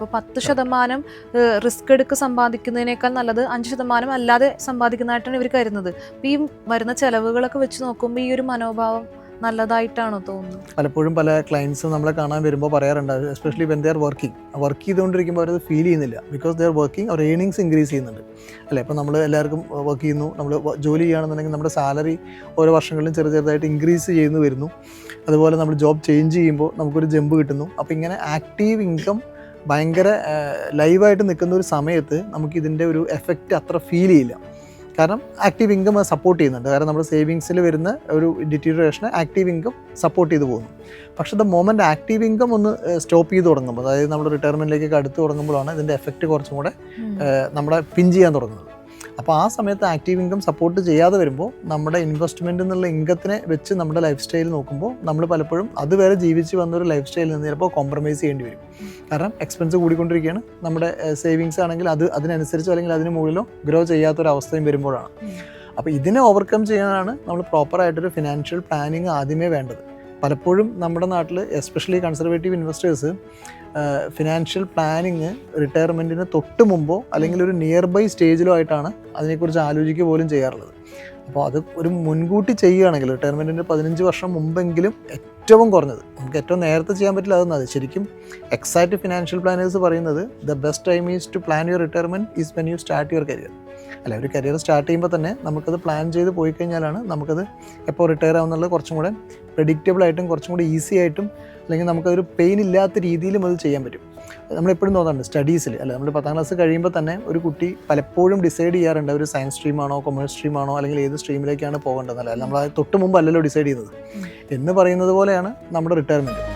അപ്പോൾ പത്ത് ശതമാനം റിസ്ക് എടുക്ക് സമ്പാദിക്കുന്നതിനേക്കാൾ നല്ലത് അഞ്ച് ശതമാനം അല്ലാതെ സമ്പാദിക്കുന്നതായിട്ടാണ് ഇവർ കരുതുന്നത്. അപ്പോൾ ഈ വരുന്ന ചെലവുകളൊക്കെ വെച്ച് നോക്കുമ്പോൾ ഈ ഒരു മനോഭാവം നല്ലതായിട്ടാണോ തോന്നുന്നത്? പലപ്പോഴും പല ക്ലയൻസ് നമ്മളെ കാണാൻ വരുമ്പോൾ പറയാറുണ്ട് especially when they are working work ചെയ്തുകൊണ്ടിരിക്കുമ്പോൾ അവരത് ഫീൽ ചെയ്യുന്നില്ല. ബിക്കോസ് ദേ ആർ വർക്കിംഗ് അവർ ഏണിങ്സ് ഇൻക്രീസ് ചെയ്യുന്നുണ്ട്. അല്ലേ? ഇപ്പോൾ നമ്മൾ എല്ലാവർക്കും വർക്ക് ചെയ്യുന്നു. നമ്മൾ ജോലി ചെയ്യുകയാണെന്നുണ്ടെങ്കിൽ നമ്മുടെ സാലറി ഓരോ വർഷങ്ങളിലും ചെറു ചെറുതായിട്ട് ഇൻക്രീസ് ചെയ്യുന്നു വരുന്നു. അതുപോലെ നമ്മൾ ജോബ് ചേഞ്ച് ചെയ്യുമ്പോൾ നമുക്കൊരു ജമ്പ് കിട്ടുന്നു. അപ്പോൾ ഇങ്ങനെ ആക്റ്റീവ് ഇൻകം ഭയങ്കര ലൈവായിട്ട് നിൽക്കുന്ന ഒരു സമയത്ത് നമുക്ക് ഇതിന്റെ ഒരു എഫക്റ്റ് അത്ര ഫീൽ ചെയ്യില്ല. കാരണം ആക്റ്റീവ് ഇൻകം അത് സപ്പോർട്ട് ചെയ്യുന്നുണ്ട്. കാരണം നമ്മുടെ സേവിങ്സിൽ വരുന്ന ഒരു ഡിറ്റീരിയേഷനെ ആക്റ്റീവ് ഇൻകം സപ്പോർട്ട് ചെയ്ത് പോകുന്നു. പക്ഷേ ദ മൊമെന്റ് ആക്റ്റീവ് ഇൻകം ഒന്ന് സ്റ്റോപ്പ് ചെയ്ത് തുടങ്ങുമ്പോൾ അതായത് നമ്മുടെ റിട്ടയർമെന്റിലേക്കൊക്കെ അടുത്ത് തുടങ്ങുമ്പോഴാണ് ഇതിന്റെ എഫക്റ്റ് കുറച്ചും കൂടെ നമ്മളെ പിൻ ചെയ്യാൻ തുടങ്ങുന്നത്. അപ്പോൾ ആ സമയത്ത് ആക്റ്റീവ് ഇൻകം സപ്പോർട്ട് ചെയ്യാതെ വരുമ്പോൾ നമ്മുടെ ഇൻവെസ്റ്റ്മെന്റ് എന്നുള്ള ഇൻകത്തിനെ വെച്ച് നമ്മുടെ ലൈഫ് സ്റ്റൈൽ നോക്കുമ്പോൾ നമ്മൾ പലപ്പോഴും അതുവരെ ജീവിച്ച് വന്ന ഒരു ലൈഫ് സ്റ്റൈലിൽ നിന്ന് ചിലപ്പോൾ കോംപ്രമൈസ് ചെയ്യേണ്ടി വരും. കാരണം എക്സ്പെൻസ് കൂടിക്കൊണ്ടിരിക്കുകയാണ്. നമ്മുടെ സേവിങ്സ് ആണെങ്കിൽ അത് അതിനനുസരിച്ച് അല്ലെങ്കിൽ അതിന് മുകളിലോ ഗ്രോ ചെയ്യാത്തൊരവസ്ഥയും വരുമ്പോഴാണ്. അപ്പോൾ ഇതിനെ ഓവർകം ചെയ്യാനാണ് നമ്മൾ പ്രോപ്പറായിട്ടൊരു ഫിനാൻഷ്യൽ പ്ലാനിങ് ആദ്യമേ വേണ്ടത്. പലപ്പോഴും നമ്മുടെ നാട്ടിൽ especially conservative investors financial planning റിട്ടയർമെന്റിന് തൊട്ട് മുമ്പോ അല്ലെങ്കിൽ ഒരു നിയർ ബൈ സ്റ്റേജിലോ ആയിട്ടാണ് അതിനെക്കുറിച്ച് ആലോചിക്കുക പോലും ചെയ്യാറുള്ളത്. അപ്പോൾ അത് ഒരു മുൻകൂട്ടി ചെയ്യുകയാണെങ്കിൽ റിട്ടയർമെന്റിന്റെ പതിനഞ്ച് വർഷം മുമ്പെങ്കിലും ഏറ്റവും കുറഞ്ഞത്. നമുക്ക് ഏറ്റവും നേരത്തെ ചെയ്യാൻ പറ്റില്ല അതൊന്നും അത് ശരിക്കും എക്സൈറ്റ് ഫിനാൻഷ്യൽ പ്ലാനേഴ്സ് പറയുന്നത് the best time is to plan your retirement is when you start your career അല്ല ഒരു കരിയർ സ്റ്റാർട്ട് ചെയ്യുമ്പോൾ തന്നെ നമുക്കത് പ്ലാൻ ചെയ്ത് പോയി കഴിഞ്ഞാലാണ് നമുക്കത് എപ്പോൾ റിട്ടയർ ആവുന്നുള്ളത് കുറച്ചും കൂടെ പ്രഡിക്റ്റബിൾ ആയിട്ടും കുറച്ചും കൂടെ ഈസി ആയിട്ടും അല്ലെങ്കിൽ നമുക്കതൊരു പെയിൻ ഇല്ലാത്ത രീതിയിലും അത് ചെയ്യാൻ പറ്റും. നമ്മളെപ്പോഴും തോന്നാറുണ്ട് സ്റ്റഡീസിൽ അല്ല നമ്മൾ പത്താം ക്ലാസ് കഴിയുമ്പോൾ തന്നെ ഒരു കുട്ടി പലപ്പോഴും ഡിസൈഡ് ചെയ്യാറുണ്ട് ഒരു സയൻസ് സ്ട്രീമാണോ കൊമേഴ്സ് സ്ട്രീമാണോ അല്ലെങ്കിൽ ഏത് സ്ട്രീമിലേക്കാണ് പോകേണ്ടത്. അല്ല നമ്മൾ തൊട്ട് മുമ്പ് അല്ലല്ലോ ഡിസൈഡ് ചെയ്തത്. എന്ന് പറയുന്നത് പോലെയാണ് നമ്മുടെ റിട്ടയർമെന്റ്